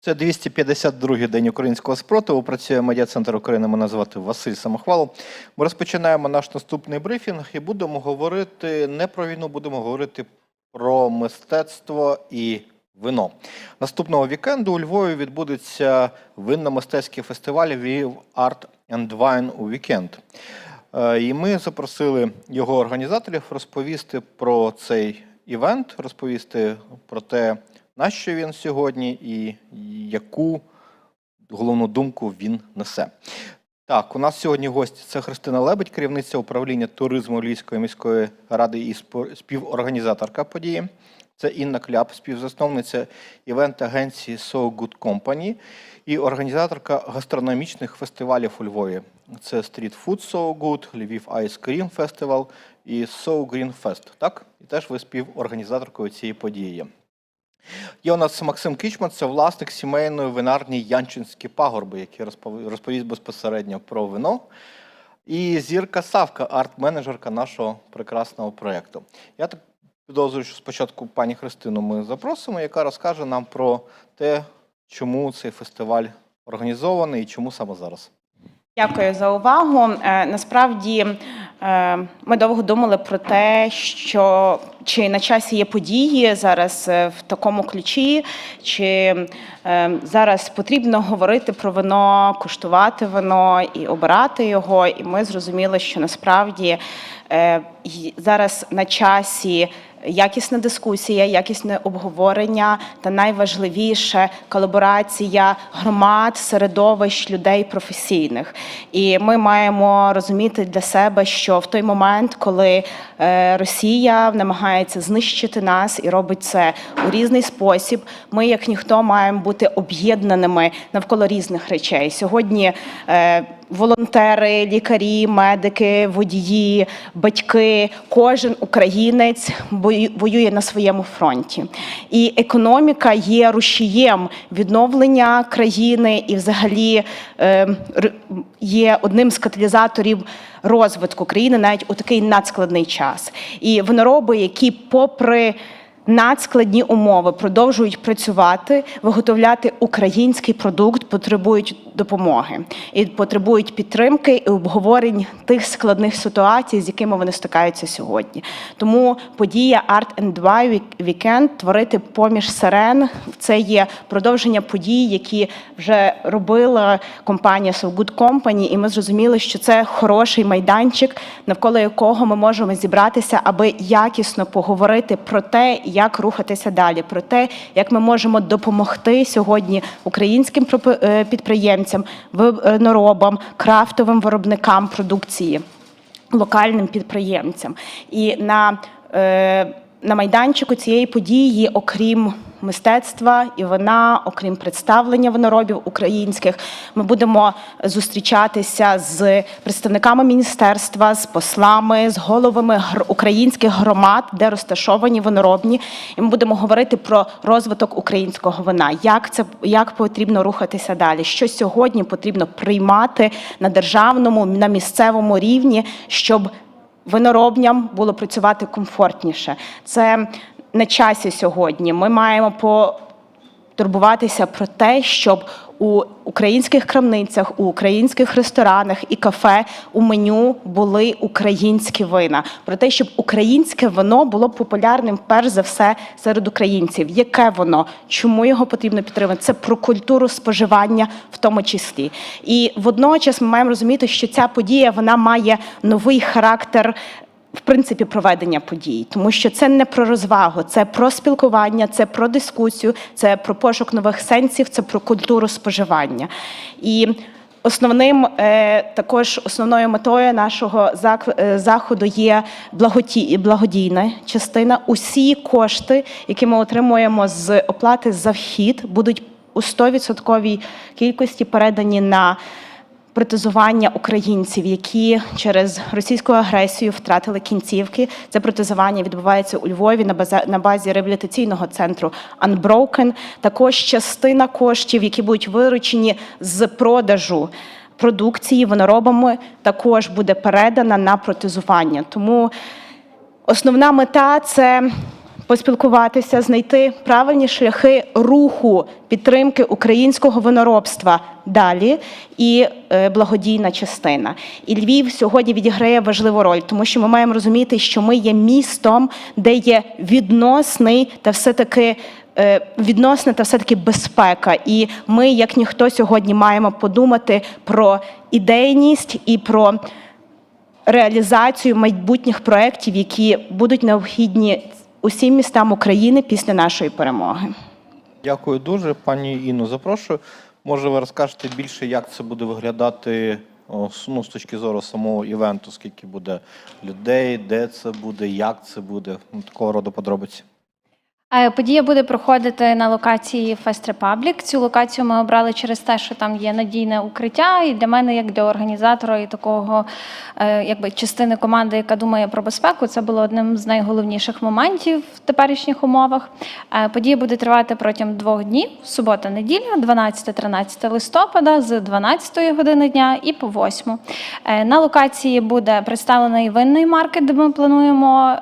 Це 252-й день українського спротиву. Працює медіа-центр України. Мене звати Василь Самохвалов. Ми розпочинаємо наш наступний брифінг і будемо говорити не про війну, будемо говорити про мистецтво і вино. Наступного вікенду у Львові відбудеться винно-мистецький фестиваль Львів Art and Wine у вікенд. Е, І ми запросили його організаторів розповісти про цей івент, розповісти про те, на що він сьогодні і яку головну думку він несе. Так, у нас сьогодні гость це Христина Лебедь, керівниця управління туризму Львівської міської ради і співорганізаторка події. Це Інна Кляп, співзасновниця івент-агенції So Good Company і організаторка гастрономічних фестивалів у Львові. Це Street Food So Good, Львів Ice Cream Festival і So Green Fest. Так? І теж ви співорганізаторкою цієї події. Є у нас Максим Кичман, це власник сімейної винарні Янчинські пагорби, який розпов- розповість безпосередньо про вино. І Зірка Савка, арт-менеджерка нашого прекрасного проєкту. Я так підозрюю, що спочатку пані Христину ми запросимо, яка розкаже нам про те, чому цей фестиваль організований і чому саме зараз. Дякую за увагу. Е, Насправді е, ми довго думали про те, що чи на часі є події зараз е, в такому ключі, чи зараз потрібно говорити про вино, куштувати вино і обирати його. І ми зрозуміли, що насправді зараз на часі. Якісна дискусія, якісне обговорення та найважливіше колаборація громад, середовищ людей професійних. І ми маємо розуміти для себе, що в той момент, коли е, Росія намагається знищити нас і робить це у різний спосіб, ми, як ніхто, маємо бути об'єднаними навколо різних речей. Сьогодні е, волонтери, лікарі, медики, водії, батьки, кожен українець воює на своєму фронті. І економіка є рушієм відновлення країни і, взагалі, е, є одним з каталізаторів розвитку країни навіть у такий надскладний час. І винороби, які, попри надскладні умови продовжують працювати, виготовляти український продукт, потребують допомоги і потребують підтримки і обговорень тих складних ситуацій, з якими вони стикаються сьогодні. Тому подія Art and Wine Weekend творити поміж сирен це є продовження подій, які вже робила компанія So Company, і ми зрозуміли, що це хороший майданчик, навколо якого ми можемо зібратися, аби якісно поговорити про те, як рухатися далі, про те, як ми можемо допомогти сьогодні українським е, підприємцям, виноробам, крафтовим виробникам продукції локальним підприємцям. І на, е, на майданчику цієї події, окрім мистецтва і вина, окрім представлення виноробів українських, ми будемо зустрічатися з представниками міністерства, з послами, з головами українських громад, де розташовані виноробні. І ми будемо говорити про розвиток українського вина, як це як потрібно рухатися далі, що сьогодні потрібно приймати на державному, на місцевому рівні, щоб виноробням було працювати комфортніше. Це на часі сьогодні. Ми маємо потурбуватися про те, щоб у українських крамницях, у українських ресторанах і кафе у меню були українські вина. Про те, щоб українське вино було популярним перш за все серед українців. Яке воно? Чому його потрібно підтримати? Це про культуру споживання в тому числі. І водночас ми маємо розуміти, що ця подія вона має новий характер. В принципі, проведення подій, тому що це не про розвагу, це про спілкування, це про дискусію, це про пошук нових сенсів, це про культуру споживання. І основним е, також основною метою нашого е, заходу є благодійна частина. Усі кошти, які ми отримуємо з оплати за вхід, будуть у 100% кількості передані на протезування українців, які через російську агресію втратили кінцівки. Це протезування відбувається у Львові на база на базі реабілітаційного центру Unbroken. Також частина коштів, які будуть виручені з продажу. Продукції виноробами також буде передана на протезування. Тому основна мета це поспілкуватися, знайти правильні шляхи руху підтримки українського виноробства далі і е, благодійна частина. І Львів сьогодні відіграє важливу роль, тому що ми маємо розуміти, що ми є містом, де є відносний та все-таки е, відносна та все-таки безпека. І ми, як ніхто, сьогодні маємо подумати про ідейність і про реалізацію майбутніх проєктів, які будуть необхідні усім містам України після нашої перемоги. Дякую дуже, пані Інно. Запрошую. Може, ви розкажете більше, як це буде виглядати ну, з точки зору самого івенту, скільки буде людей, де це буде, як це буде, ну, такого роду подробиці. Е, Подія буде проходити на локації Fest Republic. Цю локацію ми обрали через те, що там є надійне укриття. І для мене, як для організатора і такого е, якби частини команди, яка думає про безпеку, це було одним з найголовніших моментів в теперішніх умовах. Е, Подія буде тривати протягом двох днів: субота, неділя, 12-13 листопада, з 12 години дня і по 8. Е, На локації буде представлений винний маркет, де ми плануємо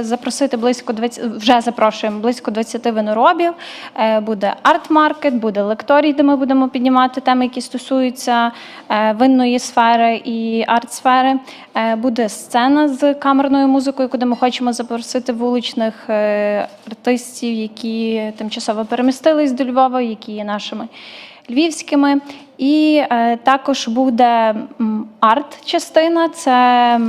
запросити близько 20, вже запрошуємо близько 20 виноробів. Е, Буде арт-маркет, буде лекторій, де ми будемо піднімати теми, які стосуються е, винної сфери і арт-сфери. Е, Буде сцена з камерною музикою, куди ми хочемо запросити вуличних артистів, які тимчасово перемістились до Львова, які є нашими львівськими. І також буде арт-частина, це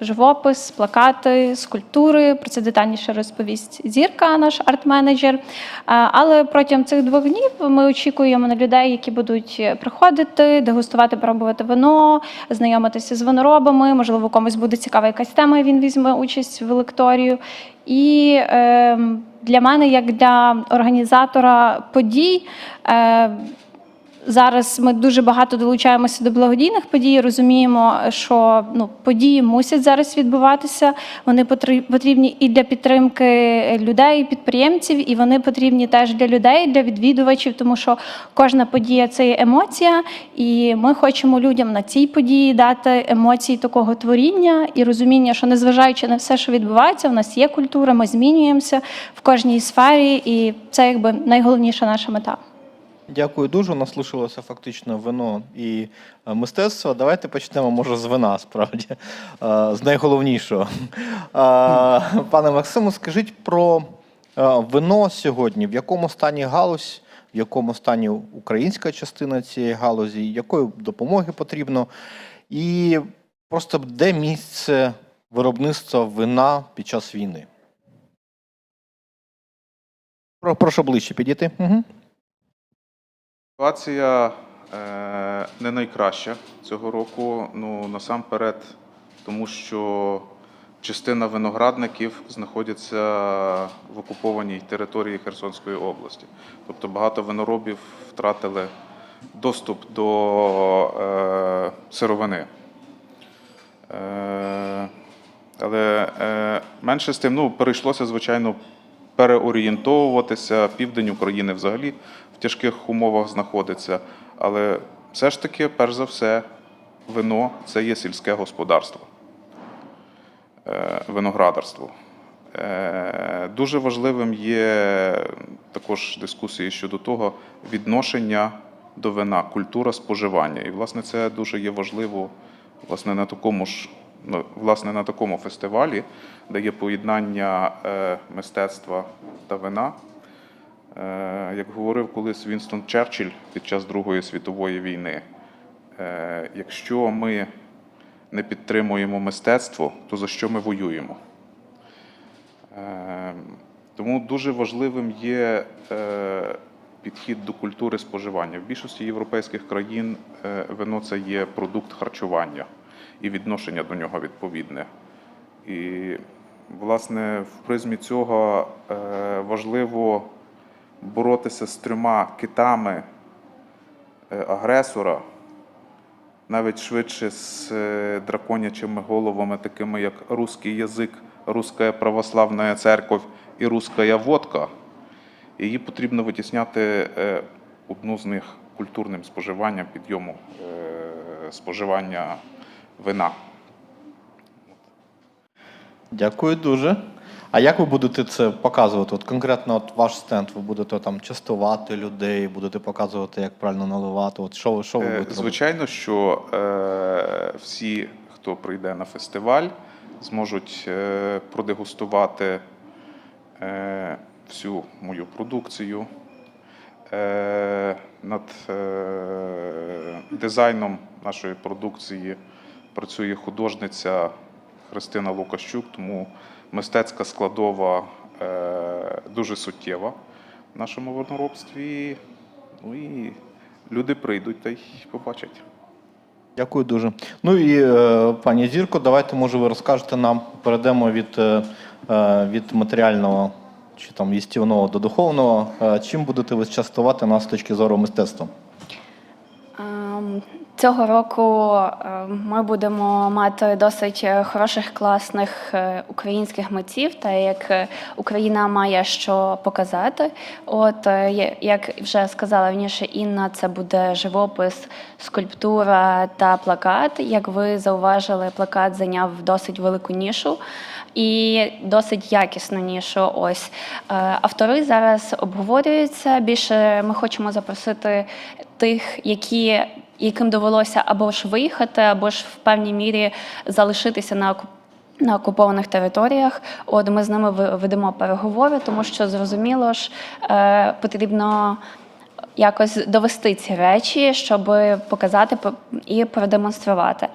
живопис, плакати, скульптури. Про це детальніше розповість зірка, наш арт-менеджер. Е, але протягом цих двох днів ми очікуємо на людей, які будуть приходити, дегустувати, пробувати вино, знайомитися з виноробами. Можливо, комусь буде цікава якась тема, і він візьме участь в лекторію. І е, для мене, як для організатора подій, е, Зараз ми дуже багато долучаємося до благодійних подій. Розуміємо, що ну події мусять зараз відбуватися. Вони потрібні і для підтримки людей, підприємців, і вони потрібні теж для людей, для відвідувачів, тому що кожна подія це є емоція, і ми хочемо людям на цій події дати емоції такого творіння і розуміння, що незважаючи на все, що відбувається, в нас є культура, ми змінюємося в кожній сфері, і це якби найголовніша наша мета. Дякую дуже. У нас лишилося фактично вино і е, мистецтво. Давайте почнемо, може, з вина, справді, е, з найголовнішого. Е, Пане Максиму, скажіть про вино сьогодні. В якому стані галузь, в якому стані українська частина цієї галузі, якої допомоги потрібно, і просто де місце виробництва вина під час війни? Прошу ближче підійти. Угу. Ситуація е, не найкраща цього року. Ну насамперед, тому що частина виноградників знаходяться в окупованій території Херсонської області. Тобто багато виноробів втратили доступ до е, сировини. Е, але менше з тим, ну, перейшлося, звичайно, переорієнтовуватися. Південь України взагалі тяжких умовах знаходиться. Але все ж таки, перш за все, вино це є сільське господарство, е, виноградарство. Е, Дуже важливим є також дискусії щодо того відношення до вина, культура споживання. І, власне, це дуже є важливо власне, на такому ж ну, власне, на такому фестивалі, де є поєднання е, мистецтва та вина. Е, Як говорив колись Вінстон Черчилль під час Другої світової війни, е, якщо ми не підтримуємо мистецтво, то за що ми воюємо? Е, Тому дуже важливим є підхід до культури споживання. В більшості європейських країн вино це є продукт харчування і відношення до нього відповідне. І, власне, в призмі цього важливо боротися з трьома китами е, агресора, навіть швидше з е, драконячими головами, такими як русський язик, Руська православна церковь і Руська водка. Її потрібно витісняти е, одну з них культурним споживанням, підйому споживання вина. Дякую дуже. А як ви будете це показувати? От конкретно от ваш стенд, ви будете там частувати людей, будете показувати, як правильно наливати. От що, що ви Е, будете робити? Звичайно, що е, всі, хто прийде на фестиваль, зможуть е, продегустувати е, всю мою продукцію. Е, над е, дизайном нашої продукції працює художниця Христина Лукащук, тому мистецька складова е, дуже суттєва в нашому виноробстві. Ну і люди прийдуть та й побачать. Дякую дуже. Ну і е, пані Зірко, давайте, може, ви розкажете нам, перейдемо від, е, від матеріального чи там їстівного до духовного. Чим будете ви частувати нас з точки зору мистецтва? Цього року е, ми будемо мати досить е, хороших, класних е, українських митців, та як Україна має що показати. От як вже сказала раніше Інна, це буде живопис, скульптура та плакат. Як ви зауважили, плакат зайняв досить велику нішу. І досить якісну нішу. Ось автори зараз обговорюються. Більше ми хочемо запросити тих, які яким довелося або ж виїхати, або ж в певній мірі залишитися на на окупованих територіях. От ми з ними ведемо переговори, тому що зрозуміло ж е, потрібно якось довести ці речі, щоб показати по- і продемонструвати.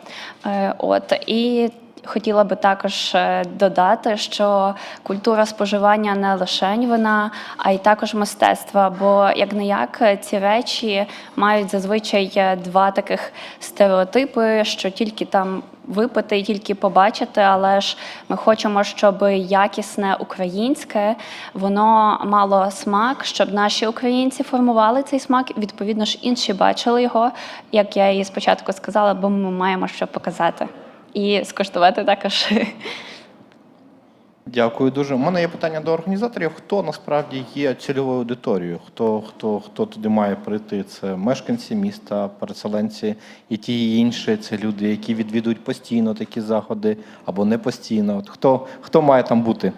Е, От і хотіла би також е, додати, що культура споживання не лише вина, а й також мистецтва. Бо як не як ці речі мають зазвичай е, два таких стереотипи, що тільки там випити і тільки побачити, але ж ми хочемо, щоб якісне українське воно мало смак, щоб наші українці формували цей смак. Відповідно ж, інші бачили його, як я і спочатку сказала, бо ми маємо що показати і скуштувати також. Дякую дуже. У мене є питання до організаторів. Хто насправді є цільовою аудиторією? Хто, хто, хто туди має прийти? Це мешканці міста, переселенці і ті і інші. Це люди, які відвідують постійно такі заходи або не постійно. От хто, хто має там бути?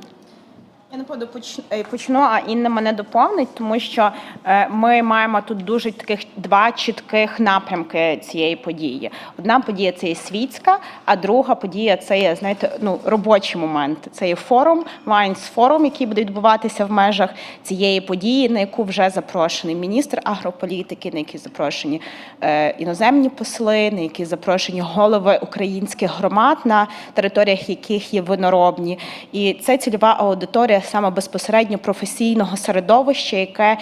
Я напевно поч- почну, а Інна мене доповнить, тому що е, ми маємо тут дуже таких два чітких напрямки цієї події. Одна подія це є світська, а друга подія це є знаєте, ну робочий момент. Це є форум, Вайнс форум, який буде відбуватися в межах цієї події, на яку вже запрошений міністр агрополітики, на який запрошені е, іноземні посли, на які запрошені голови українських громад, на територіях яких є виноробні. І це цільова аудиторія саме безпосередньо професійного середовища, яке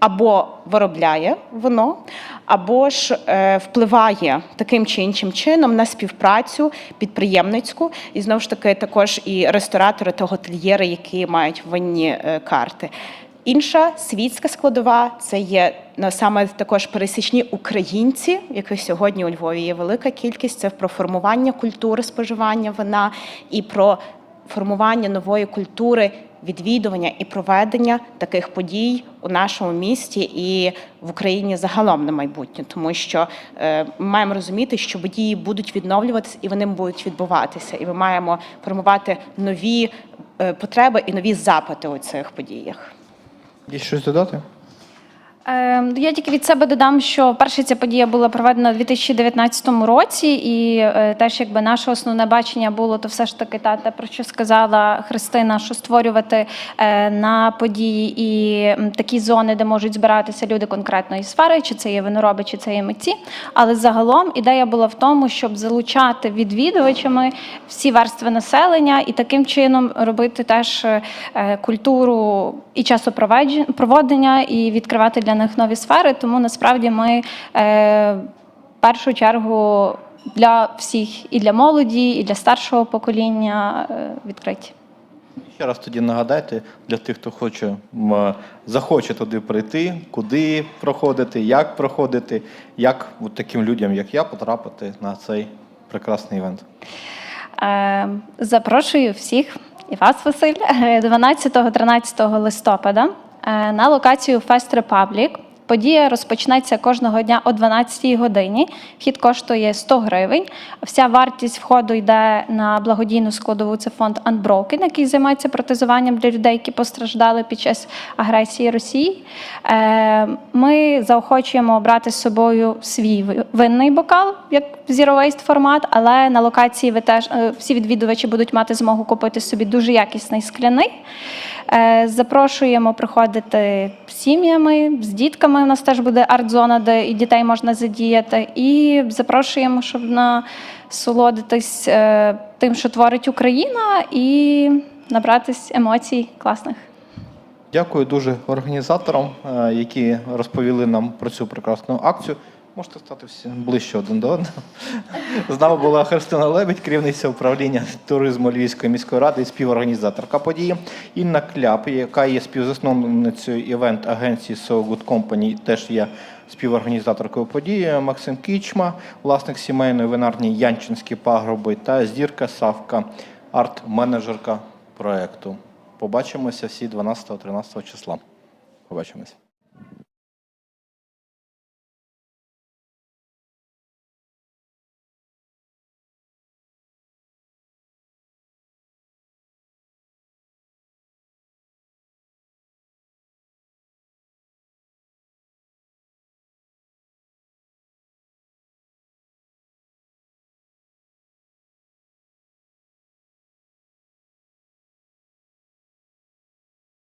або виробляє вино, або ж е, впливає таким чи іншим чином на співпрацю підприємницьку, і знову ж таки також і ресторатори та готельєри, які мають винні е, карти. Інша світська складова це є ну, саме також пересічні українці, яких сьогодні у Львові є велика кількість. Це про формування культури споживання вина і про формування нової культури відвідування і проведення таких подій у нашому місті і в Україні загалом на майбутнє, тому що е, ми маємо розуміти, що події будуть відновлюватися і вони будуть відбуватися, і ми маємо формувати нові е, потреби і нові запити у цих подіях. Є щось додати? Е, Я тільки від себе додам, що перша ця подія була проведена у 2019 році, і е, теж якби наше основне бачення було, то все ж таки та те, про що сказала Христина, що створювати е, на події і такі зони, де можуть збиратися люди конкретної сфери, чи це є винороби, чи це є митці. Але загалом ідея була в тому, щоб залучати відвідувачами всі верстви населення і таким чином робити теж е, культуру і часопроводження, і відкривати для них нові сфери. Тому насправді ми е, в першу чергу для всіх і для молоді, і для старшого покоління е, відкриті. Ще раз тоді нагадайте для тих, хто хоче захоче туди прийти, куди проходити, як проходити, як от таким людям, як я, потрапити на цей прекрасний івент. Е, Запрошую всіх і вас, Василь, 12-13 листопада е, на локацію Fest Republic. Подія розпочнеться кожного дня о 12-й годині. Вхід коштує 100 гривень. Вся вартість входу йде на благодійну складову. Це фонд Unbroken, який займається протезуванням для людей, які постраждали під час агресії Росії. Е, Ми заохочуємо брати з собою свій винний бокал, як Zero Waste формат, але на локації ви теж е, всі відвідувачі будуть мати змогу купити собі дуже якісний скляний. Е, Запрошуємо приходити сім'ями, з дітками. У нас теж буде арт-зона, де і дітей можна задіяти. І запрошуємо, щоб насолодитись е, тим, що творить Україна, і набратись емоцій класних. Дякую дуже організаторам, які розповіли нам про цю прекрасну акцію. Можете стати всі ближче один до одного. З нами була Христина Лебідь, керівниця управління туризму Львівської міської ради і співорганізаторка події. Інна Кляп, яка є співзасновницею івент-агенції So Good Company, теж є співорганізаторкою події. Максим Кічма, власник сімейної винарні Янчинські пагроби та Зірка Савка, арт-менеджерка проекту. Побачимося всі 12-13 числа. Побачимось.